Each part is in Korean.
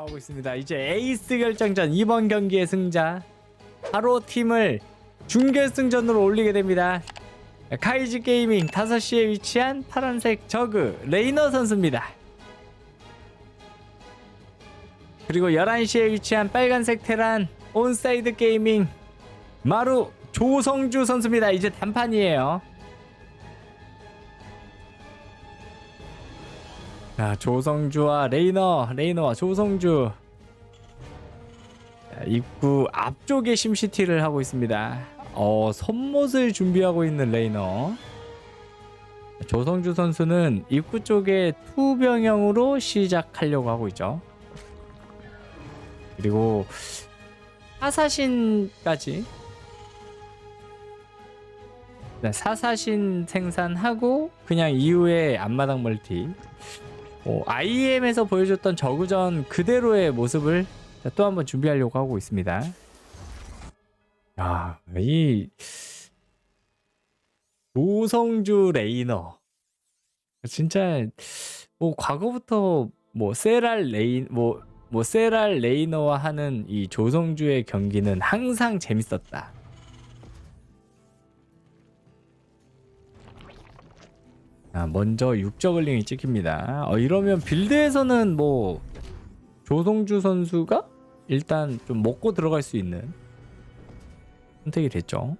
하고 있습니다. 이제 에이스 결정전 이번 경기의 승자 바로 팀을 준결승전으로 올리게 됩니다. 카이지 게이밍 5시에 위치한 파란색 저그 레이너 선수입니다. 그리고 11시에 위치한 빨간색 테란 온사이드 게이밍 마루 조성주 선수입니다. 이제 단판이에요. 자, 조성주와 레이너, 레이너와 조성주. 자, 입구 앞쪽에 심시티를 하고 있습니다. 어, 손못을 준비하고 있는 레이너. 조성주 선수는 입구 쪽에 투병형으로 시작하려고 하고 있죠. 그리고 사사신까지 네, 사사신 생산하고 그냥 이후에 앞마당 멀티 어, IM에서 보여줬던 저구전 그대로의 모습을 또 한번 준비하려고 하고 있습니다. 야, 이 조성주 레이너 진짜 뭐 과거부터 뭐 세랄 레인 뭐뭐 세랄 레이너와 하는 이 조성주의 경기는 항상 재밌었다. 아, 먼저 육저글링이 찍힙니다. 어, 이러면 빌드에서는 뭐 조성주 선수가 일단 좀 먹고 들어갈 수 있는 선택이 됐죠.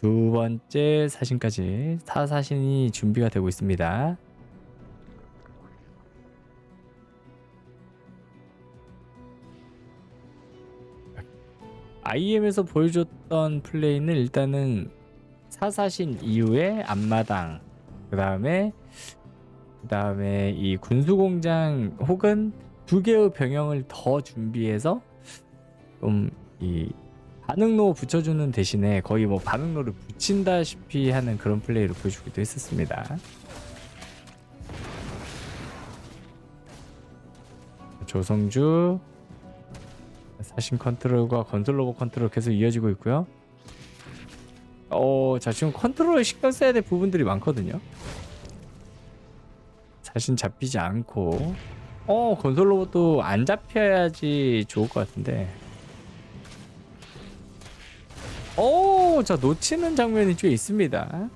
두 번째 사신까지 사사신이 준비가 되고 있습니다. IM에서 보여줬던 플레이는 일단은 사사신 이후에 앞마당 그 다음에 그 다음에 이 군수공장 혹은 두 개의 병영을 더 준비해서 좀 이 반응로 붙여주는 대신에 거의 뭐 반응로를 붙인다시피 하는 그런 플레이를 보여주기도 했었습니다. 조성주 사신 컨트롤과 건설 로봇 컨트롤 계속 이어지고 있고요. 어, 자 지금 컨트롤에 신경 써야 될 부분들이 많거든요. 자신 잡히지 않고, 어 건설 로봇도 안 잡혀야지 좋을 것 같은데. 오, 자 놓치는 장면이 좀 있습니다.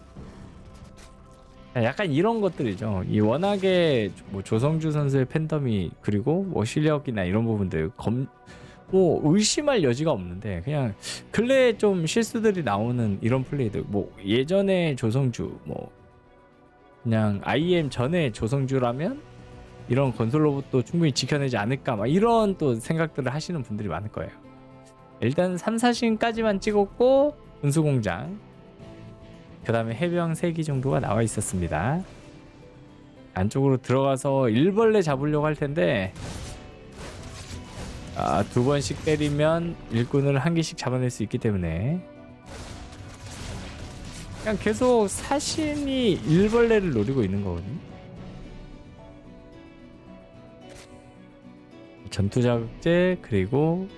자, 약간 이런 것들이죠. 이 워낙에 뭐 조성주 선수의 팬덤이 그리고 뭐 실력이나 이런 부분들 검 뭐 의심할 여지가 없는데 그냥 근래에 좀 실수들이 나오는 이런 플레이들 뭐 예전에 조성주 뭐 그냥 IM 전에 조성주라면 이런 건설 로봇도 충분히 지켜내지 않을까 막 이런 또 생각들을 하시는 분들이 많을 거예요. 일단 3, 4신까지만 찍었고 분수공장 그 다음에 해병 3기 정도가 나와 있었습니다. 안쪽으로 들어가서 일벌레 잡으려고 할 텐데 아, 두 번씩 때리면 일꾼을 한 개씩 잡아낼 수 있기 때문에 그냥 계속 사신이 일벌레를 노리고 있는 거거든요. 전투 자극제 그리고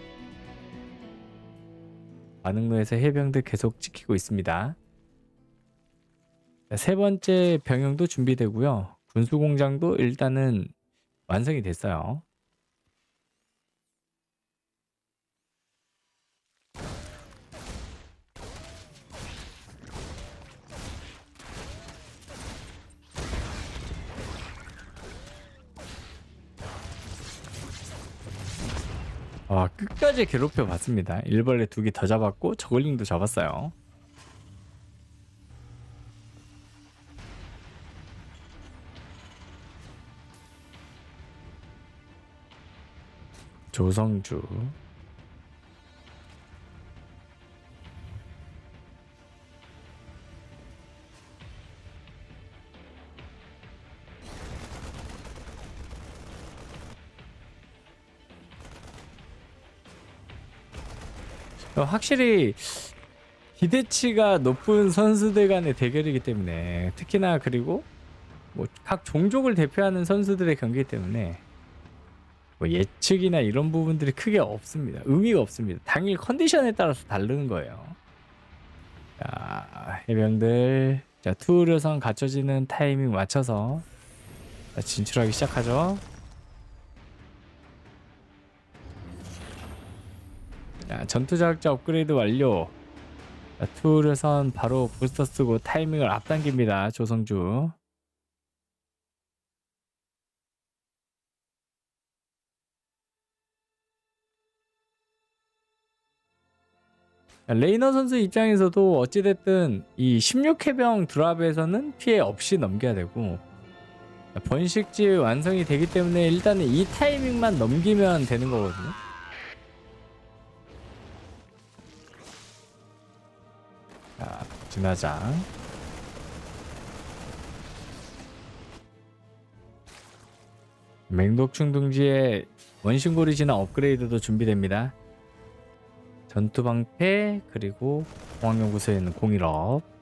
반응로에서 해병들 계속 지키고 있습니다. 자, 세 번째 병영도 준비되고요. 군수공장도 일단은 완성이 됐어요. 아, 끝까지 괴롭혀 봤습니다. 일벌레 두 개 더 잡았고 저글링도 잡았어요. 조성주 확실히 기대치가 높은 선수들 간의 대결이기 때문에 특히나 그리고 뭐 각 종족을 대표하는 선수들의 경기이기 때문에 뭐 예측이나 이런 부분들이 크게 없습니다. 의미가 없습니다. 당일 컨디션에 따라서 다르는 거예요. 자, 해병들 자 투르선 갖춰지는 타이밍 맞춰서 자, 진출하기 시작하죠. 자, 전투 자극자 업그레이드 완료. 자, 툴에선 바로 부스터 쓰고 타이밍을 앞당깁니다. 조성주. 자, 레이너 선수 입장에서도 어찌됐든 이 16회병 드랍에서는 피해 없이 넘겨야 되고 자, 번식지 완성이 되기 때문에 일단은 이 타이밍만 넘기면 되는 거거든요. 자, 지나자. 맹독충 둥지에 원신고리 진화 업그레이드도 준비됩니다. 전투 방패 그리고 공항연구소에 있는 공일업.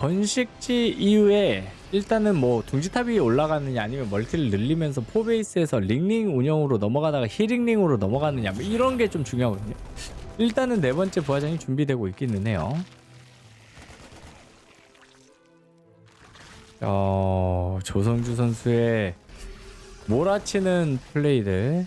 번식지 이후에 일단은 뭐 둥지탑 위에 올라가느냐 아니면 멀티를 늘리면서 포베이스에서 링링 운영으로 넘어가다가 히링링으로 넘어가느냐 뭐 이런 게 좀 중요하거든요. 일단은 네 번째 부하장이 준비되고 있기는 해요. 어, 조성주 선수의 몰아치는 플레이들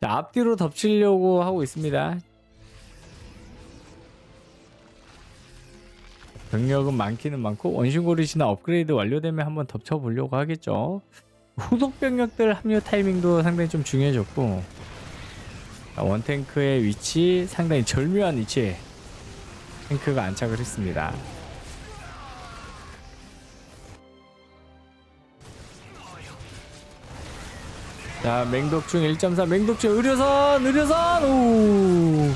자, 앞뒤로 덮치려고 하고 있습니다. 병력은 많기는 많고 원신고리시나 업그레이드 완료되면 한번 덮쳐보려고 하겠죠. 후속 병력들 합류 타이밍도 상당히 좀 중요해졌고 자, 원탱크의 위치 상당히 절묘한 위치에 탱크가 안착을 했습니다. 자 맹독충 1.4 맹독충 의료선 의료선 오.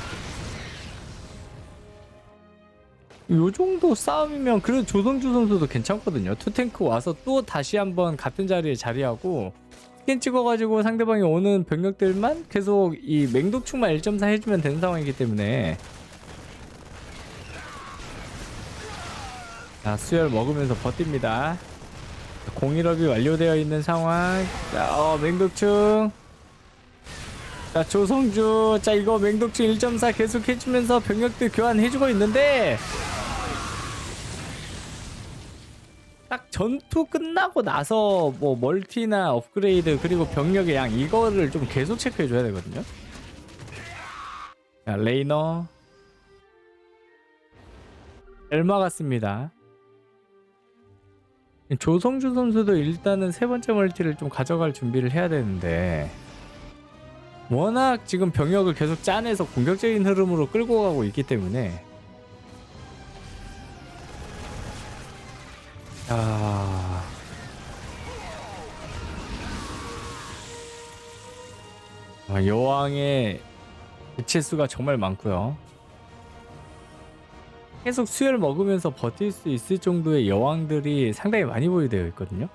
요 정도 싸움이면 그래도 조성주 선수도 괜찮거든요. 투탱크 와서 또 다시 한번 같은 자리에 자리하고 스캔 찍어가지고 상대방이 오는 병력들만 계속 이 맹독충만 1.4 해주면 되는 상황이기 때문에 자 수혈 먹으면서 버팁니다. 공일업이 완료되어 있는 상황. 자, 어, 맹독충. 자, 조성주. 자, 이거 맹독충 1.4 계속 해주면서 병력들 교환해주고 있는데. 딱 전투 끝나고 나서 뭐 멀티나 업그레이드 그리고 병력의 양 이거를 좀 계속 체크해 줘야 되거든요. 자, 레이너. 엘마 같습니다. 조성주 선수도 일단은 세 번째 멀티를 좀 가져갈 준비를 해야 되는데 워낙 지금 병력을 계속 짜내서 공격적인 흐름으로 끌고 가고 있기 때문에 아... 아, 여왕의 개체 수가 정말 많고요. 계속 수혈 먹으면서 버틸 수 있을 정도의 여왕들이 상당히 많이 보유되어 있거든요.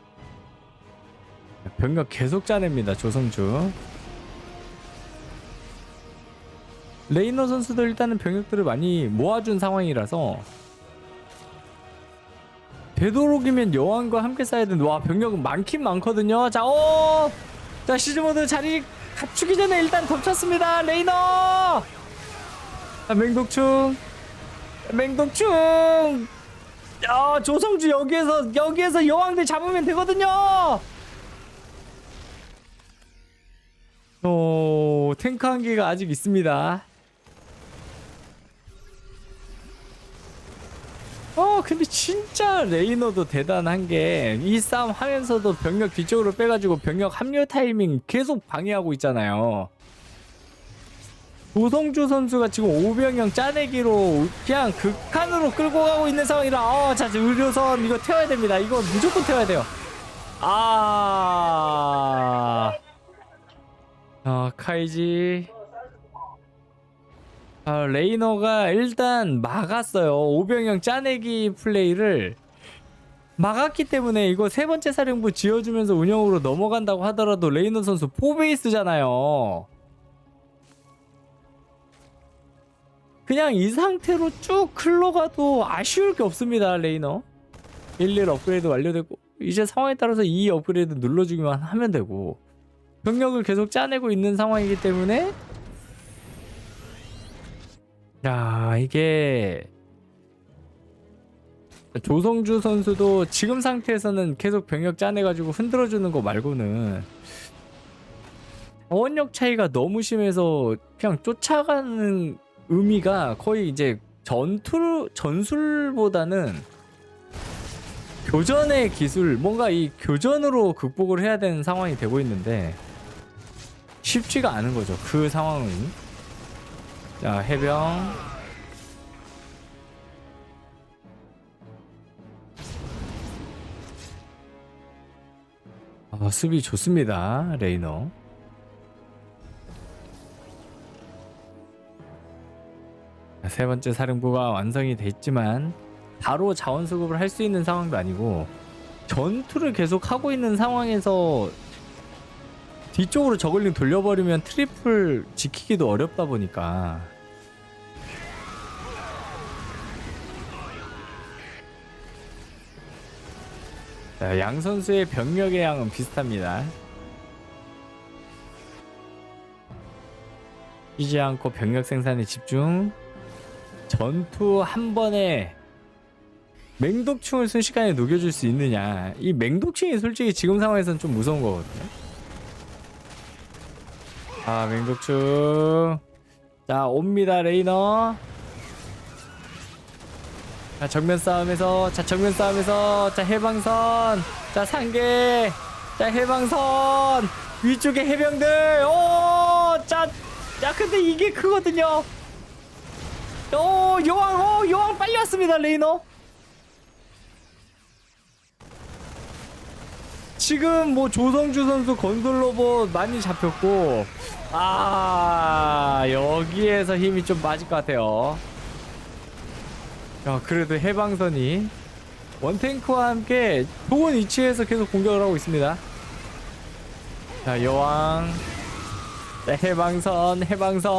병력 계속 짜냅니다 조성주. 레이너 선수도 일단은 병력들을 많이 모아준 상황이라서 되도록이면 여왕과 함께 싸야 되는데 와 병력은 많긴 많거든요. 자, 오, 자 시즈모드 자리 갖추기 전에 일단 덮쳤습니다. 레이너, 자, 맹독충. 맹독충! 야 조성주 여기에서 여기에서 여왕들 잡으면 되거든요! 오 탱크 한 개가 아직 있습니다. 어 근데 진짜 레이너도 대단한 게 이 싸움 하면서도 병력 뒤쪽으로 빼가지고 병력 합류 타이밍 계속 방해하고 있잖아요 조성주 선수가 지금 오병영 짜내기로 그냥 극한으로 끌고 가고 있는 상황이라 어, 자 의료선 이거 태워야 됩니다. 이거 무조건 태워야 돼요. 아, 어, 카이지. 아, 레이너가 일단 막았어요. 오병영 짜내기 플레이를 막았기 때문에 이거 세 번째 사령부 지어주면서 운영으로 넘어간다고 하더라도 레이너 선수 포베이스잖아요. 그냥 이 상태로 쭉 흘러가도 아쉬울 게 없습니다 레이너. 11 업그레이드 완료되고 이제 상황에 따라서 이 업그레이드 눌러주기만 하면 되고 병력을 계속 짜내고 있는 상황이기 때문에. 야 이게. 조성주 선수도 지금 상태에서는 계속 병력 짜내가지고 흔들어주는 거 말고는 어원력 차이가 너무 심해서 그냥 쫓아가는 의미가 거의 이제 전투 전술보다는 교전의 기술 뭔가 이 교전으로 극복을 해야 되는 상황이 되고 있는데 쉽지가 않은 거죠 그 상황은. 자 해병. 아, 수비 좋습니다 레이너 세 번째 사령부가 완성이 됐지만 바로 자원 수급을 할 수 있는 상황도 아니고 전투를 계속 하고 있는 상황에서 뒤쪽으로 저글링 돌려버리면 트리플 지키기도 어렵다 보니까 자, 양 선수의 병력의 양은 비슷합니다. 쉬지 않고 병력 생산에 집중. 전투 한 번에 맹독충을 순식간에 녹여줄 수 있느냐. 이 맹독충이 솔직히 지금 상황에서는 좀 무서운 거거든요. 아, 맹독충. 자, 옵니다, 레이너. 자, 정면 싸움에서, 자, 정면 싸움에서, 자, 해방선. 자, 상계. 자, 해방선. 위쪽에 해병들. 오! 자, 야, 근데 이게 크거든요. 오, 여왕, 오, 여왕 빨리 왔습니다, 레이너. 지금 뭐 조성주 선수 건설 로봇 많이 잡혔고, 아, 여기에서 힘이 좀 빠질 것 같아요. 야, 그래도 해방선이 원탱크와 함께 좋은 위치에서 계속 공격을 하고 있습니다. 자, 여왕. 자, 해방선, 해방선.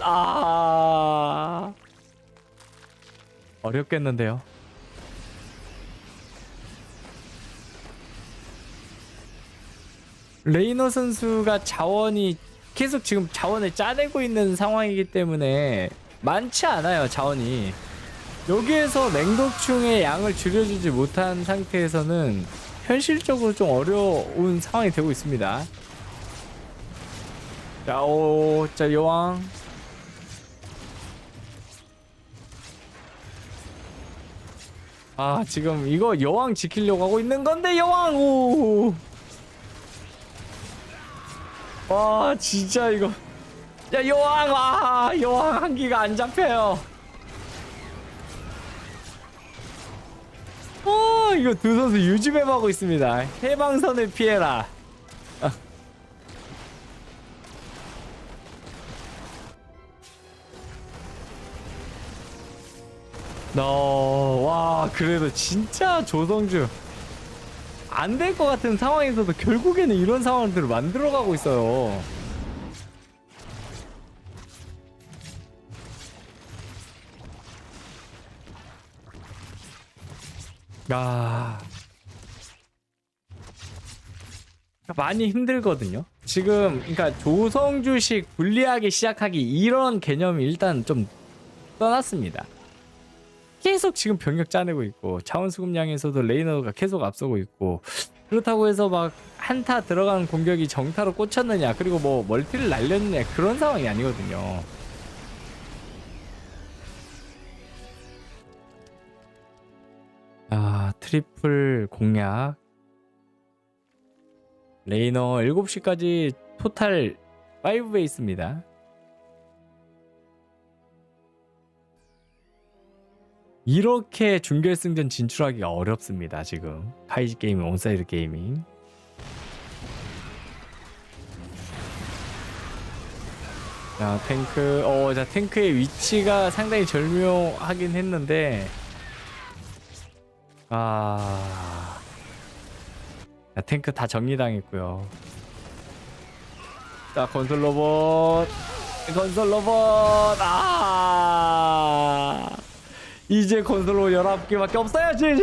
아. 어렵겠는데요. 레이너 선수가 자원이 계속 지금 자원을 짜내고 있는 상황이기 때문에 많지 않아요, 자원이. 여기에서 맹독충의 양을 줄여주지 못한 상태에서는 현실적으로 좀 어려운 상황이 되고 있습니다. 자, 오, 자, 여왕. 아, 지금 이거 여왕 지키려고 하고 있는 건데, 여왕! 오! 와, 진짜 이거. 야, 여왕! 아, 여왕 한기가 안 잡혀요. 어, 이거 두 선수 유지맵 하고 있습니다. 해방선을 피해라. 너, 와, 그래도 진짜 조성주. 안 될 것 같은 상황에서도 결국에는 이런 상황들을 만들어가고 있어요. 야. 많이 힘들거든요. 지금 그러니까 조성주식 불리하게 시작하기 이런 개념이 일단 좀 떠났습니다. 계속 지금 병력 짜내고 있고 자원 수급량에서도 레이너가 계속 앞서고 있고 그렇다고 해서 막 한타 들어간 공격이 정타로 꽂혔느냐 그리고 뭐 멀티를 날렸느냐 그런 상황이 아니거든요. 아, 트리플 공략. 레이너 7시까지 토탈 5베이스입니다. 이렇게 준결승전 진출하기가 어렵습니다, 지금. 카이지 게이밍, 온사이드 게이밍. 자, 탱크, 어, 자, 탱크의 위치가 상당히 절묘하긴 했는데, 아. 자, 탱크 다 정리당했고요. 자, 건설 로봇. 건설 로봇. 아. 이제 콘솔로 19개밖에 없어요. 지지!